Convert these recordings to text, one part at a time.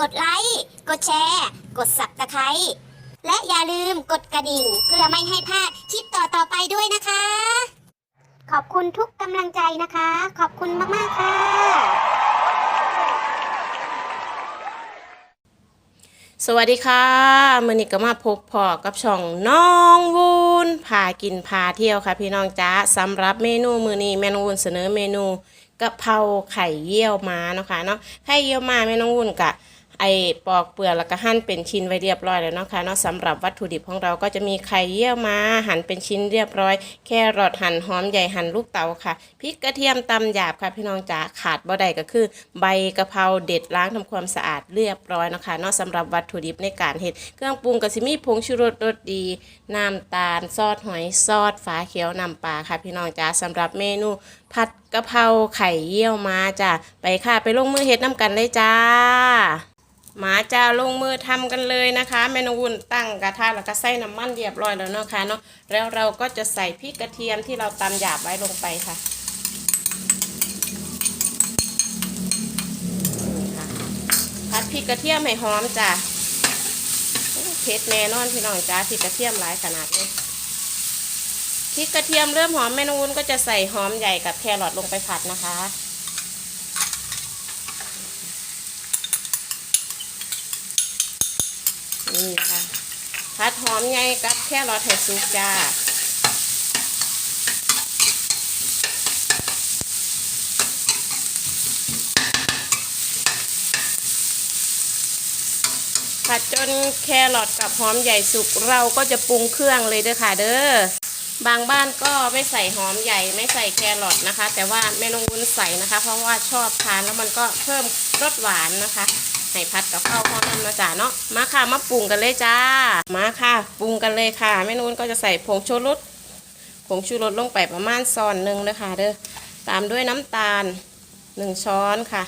กดไลค์ กดแชร์ กดสับตะไคร้และอย่าลืมกดกระดิ่ง เพื่อไม่ให้พลาดคลิปต่อๆไปด้วยนะคะ ขอบคุณทุกกำลังใจนะคะ ขอบคุณมากๆค่ะ สวัสดีค่ะมื่อนี้ก็มาพบพอกับช่องน้องวูนพากินพาเที่ยวค่ะ พี่น้องจ้าสำหรับเมนูมือนี้แม่น้องวูนเสนอเมนูกะเพราไข่เยี่ยวม้าเนาะค่ะเนาะไข่เยี่ยวม้าแม่น้องวูนกะ ไอปอกเปลือกแล้วก็หั่นเป็นชิ้นไว้เรียบร้อยแล้วเนาะค่ะเนาะสำหรับวัตถุดิบของเราก็จะมีไข่เยี่ยวมาหั่นเป็นชิ้นเรียบร้อย แครอทหั่นหอมใหญ่หั่นลูกเต๋าค่ะพริกกระเทียมตำหยาบค่ะพี่น้องจ๋าขาดบ่ได้ก็คือ ใบกะเพราเด็ดล้างทำความสะอาดเรียบร้อยเนาะคะเนาะสำหรับวัตถุดิบในการเฮ็ดเครื่องปรุงก็สิมีผงชูรสรสดีน้ำตาลซอสหอยซอสฝาเขียวน้ำปลาค่ะพี่น้องจ๋าสำหรับเมนูผัดกะเพราไข่เยี่ยวมาจ้ะไปค่ะไปลงมือเฮ็ดน้ำกันเลยจ้า หมาจ้าลงมือทำกันเลยนะคะเมนูวุ่นตั้งกระทะแล้วก็ใส่น้ำมันเรียบร้อยแล้วนะคะเนาะแล้วเราก็จะใส่พริกกระเทียมที่เราตำหยาบไว้ลงไปค่ะผัดพริกกระเทียมให้หอมจ้ะเผ็ดแน่นอนพี่น้องจ้าพริกกระเทียมหลายขนาดนี้พริกกระเทียมเริ่มหอมเมนูวุ่นก็จะใส่หอมใหญ่กับแครอทลงไปผัดนะคะ นี่ค่ะผัดหอมไงกับแค่รอไทยซุปจ้าผัดจนแครอทกับหอมใหญ่สุกเราก็จะปรุงเครื่องเลยเด้อค่ะเด้อบางบ้านก็ไม่ใส่หอมใหญ่ไม่ใส่แครอทนะคะ แต่ว่าแม่นงวุ้นใส่นะคะ เพราะว่าชอบทานแล้วมันก็เพิ่มรสหวานนะคะ ให้ผัดกับข้าวพร้อมน้ำนะจ๊ะเนาะมาค่ะมาปรุงกันเลยจ้า มาค่ะ ปรุงกันเลยค่ะแม่นุ่นก็จะใส่ผงชูรสผงชูรสลงไปประมาณซอนหนึ่งนะคะเด้อตามด้วยน้ำตาลหนึ่งช้อนค่ะ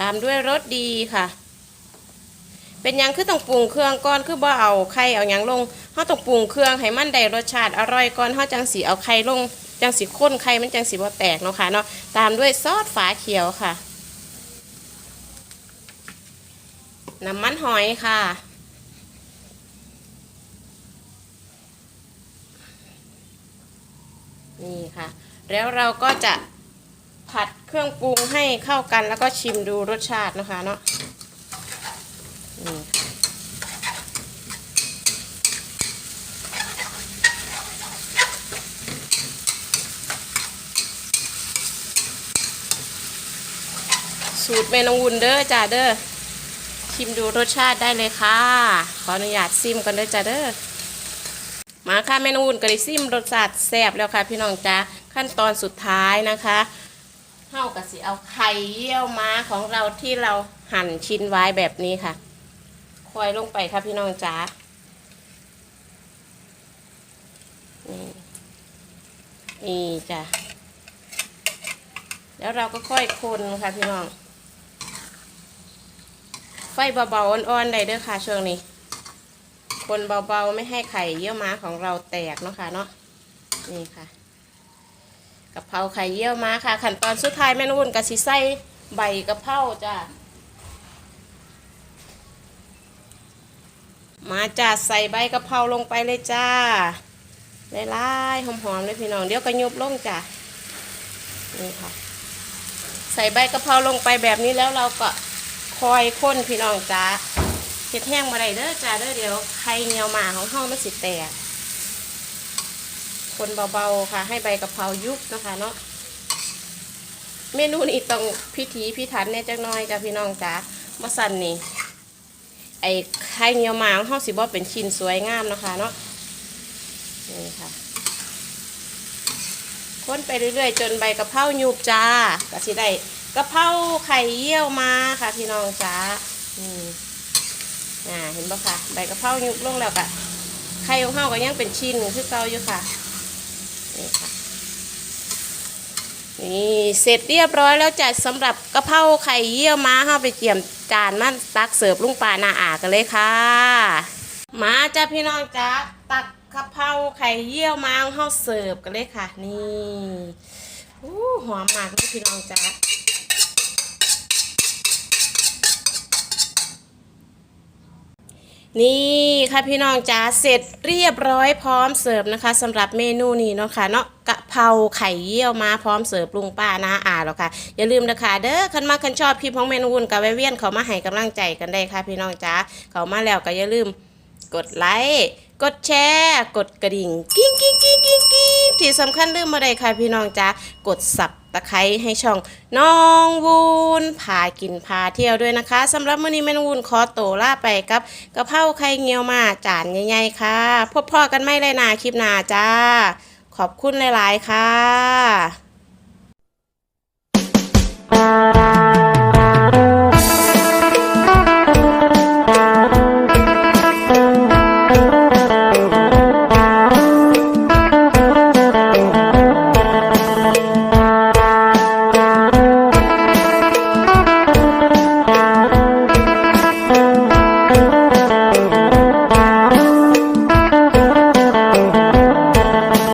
ตามด้วยรสดีค่ะ เป็นยังคือต้องปรุงเครื่องก่อนคือบ่เอาไข่เอายังลงเฮาต้องปรุงเครื่องให้มันได้รสชาติอร่อยก่อนเฮาจังสิเอาไข่ลงจังสิข้นไข่มันจังสิบ่แตกเนาะค่ะเนาะตามด้วยซอสฝาเขียวค่ะ น้ำมันหอยค่ะ นี่ค่ะ แล้วเราก็จะผัดเครื่องปรุงให้เข้ากันแล้วก็ชิมดูรสชาตินะคะเนาะนี่สูตรเมนูวุนเด้อจ้าเด้อ ชิมดูรสชาติได้เลยค่ะ ขออนุญาตซิมกันด้อจ้าเด้อมาค่ะเมนูวุนกระดิซิมรสชาติแซ่บแล้วค่ะ พี่น้องจ้าขั้นตอนสุดท้ายนะคะเท่ากับสิเอาไข่เยี่ยวม้าของเราที่เราหั่นชิ้นไว้แบบนี้ค่ะคอยลงไปค่ะพี่น้องจ้านี่นี่จ้ะแล้วเราก็ค่อยคนค่ะพี่น้อง ฟเบาๆอ่อนๆได้เด้อค่ะช่วงนี้ คนเบาๆไม่ให้ไข่เยี่ยวม้าของเราแตกเนาะค่ะเนาะนี่ค่ะกะเพราไข่เยี่ยวม้าค่ะ ขั้นตอนสุดท้ายแม่นุ่นกะสิใส่ใบกะเพราจ้ะมาจ้าใส่ใบกะเพราลงไปเลยจ้าไล่ๆหอมๆเลยพี่น้องเดี๋ยวก็ยุบลงจ้ะนี่ค่ะ ใส่ใบกะเพราลงไปแบบนี้แล้วเราก็ คอยค้นพี่น้องจ้าเห็ดแห้งมาได้เด้อจ้าเด้อเดี๋ยวไข่เหนียวหมาของห้องมันสิแตกคนเบาๆค่ะ ให้ใบกะเพรายุบนะคะเนาะเมนูนี้ต้องพิถีพิถันแน่จักน้อยจ้าพี่น้องจ้ามาสั่นนี่ไอ้ไข่เหนียวหมาของเฮาสิบ่เป็นชิ้นสวยงามนะคะเนาะนี่ค่ะค้นไปเรื่อยๆ จนใบกะเพรายุบจ้าก็สิได้ กะเพราไข่เยี่ยวมาค่ะพี่น้องจ้านี่อ่าเห็นบ่ค่ะใบกะเพรายุบลงแล้วก็ไข่ของเฮาก็ยังเป็นชิ้นคือเก่าอยู่ค่ะนี่ค่ะนี่เสร็จเรียบร้อยแล้วจ้ะสำหรับกะเพราไข่เยี่ยวม้าเฮาไปเกี่ยมจานมาตักเสิร์ฟลุงป่านาอากันเลยค่ะ มาจ้ะพี่น้องจ้าตักกะเพราไข่เยี่ยวม้าเฮาเสิร์ฟกันเลยค่ะ นี่อู้หอมมากเลยพี่น้องจ้า นี่ค่ะพี่น้องจ๋าเสร็จเรียบร้อยพร้อมเสิร์ฟนะคะสำหรับเมนูนี้เนาะค่ะเนาะกะเพราไข่เยี่ยวมาพร้อมเสิร์ฟลุงป้านาอาแล้วค่ะ อย่าลืมนะคะเด้อคันมาคันชอบคลิปของเมนูวุ่นกับแวเวียนเขามาให้กำลังใจกันได้ค่ะพี่น้องจ๋าเขามาแล้วก็อย่าลืมกดไลค์ กดแชร์ กดกระดิ่ง กิ้งกิ้งกิ้งกิ้งกิ้งที่สำคัญลืมมาได้ค่ะพี่น้องจ๋ากดสับตะไคร้ให้ช่องน้องวูนพากินพาเที่ยวด้วยนะคะสำหรับมื้อนี้แม่นวูนขอโตล่าไปกับกะเพราไข่เงียวมาจานใหญ่ๆค่ะ พบพ่อกันไม่เลยนาคลิปหน้าจ้า ขอบคุณหลายๆค่ะ